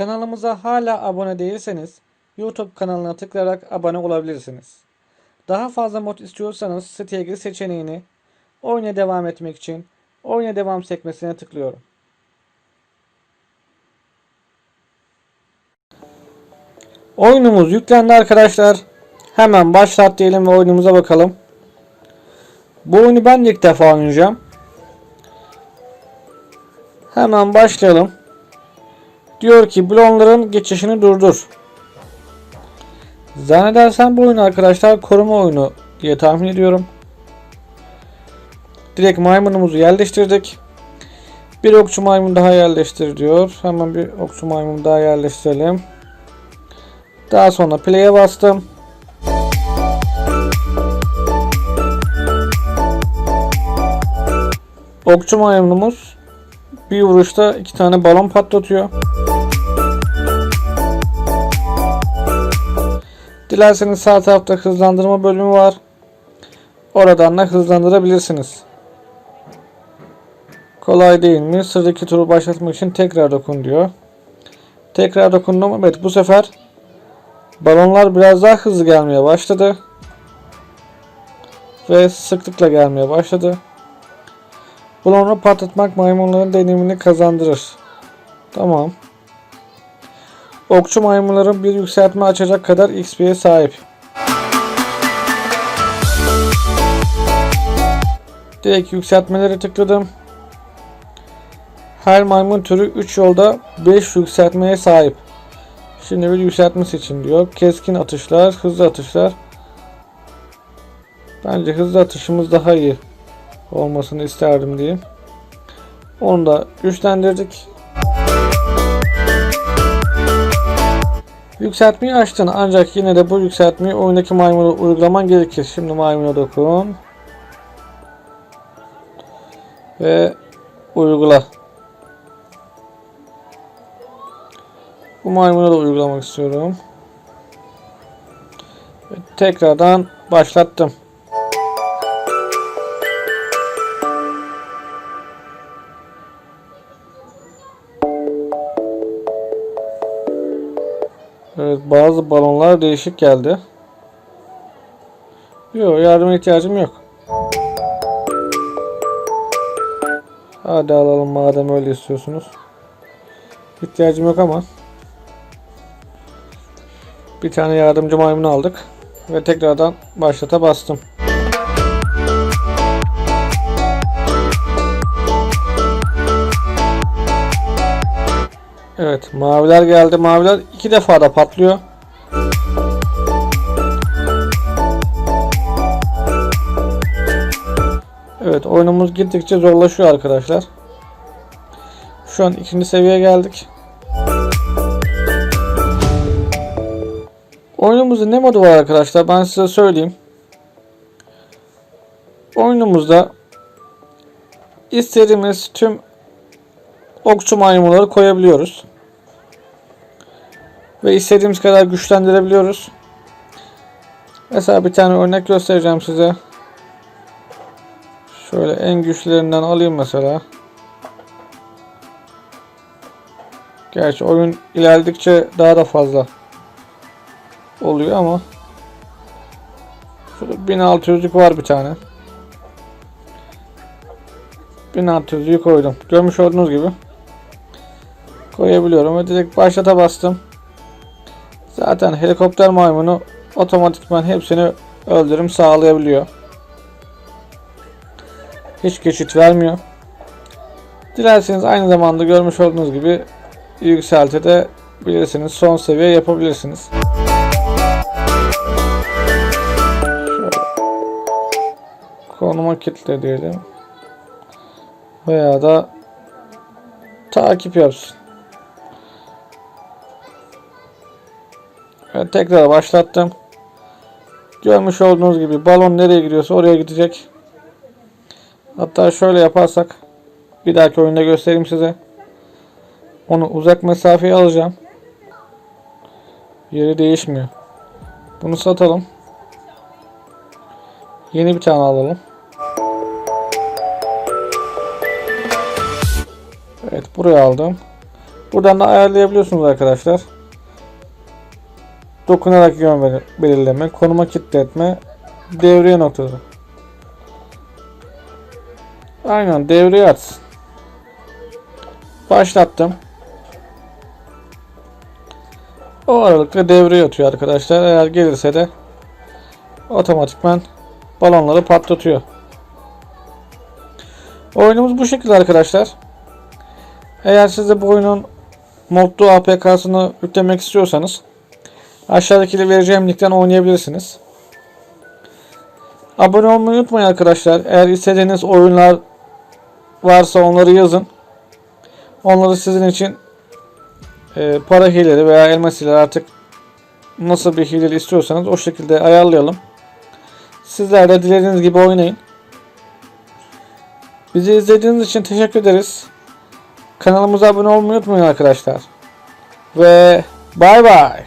Kanalımıza hala abone değilseniz YouTube kanalına tıklayarak abone olabilirsiniz. Daha fazla mod istiyorsanız siteye gir seçeneğini oyuna devam etmek için oyuna devam sekmesine tıklıyorum. Oyunumuz yüklendi arkadaşlar. Hemen başlat diyelim ve oyunumuza bakalım. Bu oyunu ben ilk defa oynayacağım. Hemen başlayalım. Diyor ki blonların geçişini durdur. Zannedersem bu oyun arkadaşlar koruma oyunu diye tahmin ediyorum. Direkt maymunumuzu yerleştirdik. Bir okçu maymun daha yerleştir diyor. Hemen bir okçu maymun daha yerleştirelim. Daha sonra play'e bastım. Okçu maymunumuz bir vuruşta iki tane balon patlatıyor. Dilerseniz sağ tarafta hızlandırma bölümü var. Oradan da hızlandırabilirsiniz. Kolay değil mi? Sıradaki turu başlatmak için tekrar dokun diyor. Tekrar dokundum. Evet bu sefer balonlar biraz daha hızlı gelmeye başladı. Ve sıklıkla gelmeye başladı. Balonu patlatmak maymunların deneyimini kazandırır. Tamam. Okçu maymunların bir yükseltme açacak kadar XP'ye sahip. Direkt yükseltmeleri tıkladım. Her maymun türü 3 yolda 5 yükseltmeye sahip. Şimdi bir yükseltme seçin diyor. Keskin atışlar, hızlı atışlar. Bence hızlı atışımız daha iyi olmasını isterdim diyeyim. Onu da güçlendirdik. Yükseltmeyi açtın ancak yine de bu yükseltmeyi oyundaki maymuna uygulaman gerekir. Şimdi maymuna dokun. Ve uygula. Bu maymuna da uygulamak istiyorum. Ve tekrardan başlattım. Evet bazı balonlar değişik geldi. Yok yardıma ihtiyacım yok. Hadi alalım madem öyle istiyorsunuz. İhtiyacım yok ama. Bir tane yardımcı maymun aldık. Ve tekrardan başlata bastım. Evet maviler geldi. Maviler iki defa da patlıyor. Evet oyunumuz gittikçe zorlaşıyor arkadaşlar. Şu an ikinci seviyeye geldik. Oyunumuzda ne modu var arkadaşlar ben size söyleyeyim. Oyunumuzda istediğimiz tüm okçu maymunları koyabiliyoruz. Ve istediğimiz kadar güçlendirebiliyoruz. Mesela bir tane örnek göstereceğim size. Şöyle en güçlülerinden alayım mesela. Gerçi oyun ilerledikçe daha da fazla oluyor ama Şurada 1600'lük var bir tane. 1600'lüğü koydum. Görmüş olduğunuz gibi koyabiliyorum ve direkt başlata bastım. Zaten helikopter maymunu otomatikman hepsini öldürüm sağlayabiliyor. Hiç geçit vermiyor. Dilerseniz aynı zamanda görmüş olduğunuz gibi yükseltebilirsiniz. Son seviye yapabilirsiniz. Şöyle. Konuma kitle diyelim. Veya da takip yapsın. Evet, tekrar başlattım. Görmüş olduğunuz gibi balon nereye gidiyorsa oraya gidecek. Hatta şöyle yaparsak bir dahaki oyunda göstereyim size. Onu uzak mesafeye alacağım. Yeri değişmiyor. Bunu satalım. Yeni bir tane alalım. Evet buraya aldım. Buradan da ayarlayabiliyorsunuz arkadaşlar. Dokunarak yön bel- belirleme, konuma kilitletme, devriye noktası. Aynen devreye atsın. Başlattım. O aralıkta devreye atıyor arkadaşlar. Eğer gelirse de otomatikman balonları patlatıyor. Oyunumuz bu şekilde arkadaşlar. Eğer siz de bu oyunun modlu APK'sını yüklemek istiyorsanız aşağıdaki vereceğim linkten oynayabilirsiniz. Abone olmayı unutmayın arkadaşlar. Eğer istediğiniz oyunlar varsa onları yazın. Onları sizin için e, para hileleri veya elmas hileleri artık nasıl bir hileli istiyorsanız o şekilde ayarlayalım. Sizler de dilediğiniz gibi oynayın. Bizi izlediğiniz için teşekkür ederiz. Kanalımıza abone olmayı unutmayın arkadaşlar. Ve bay bay.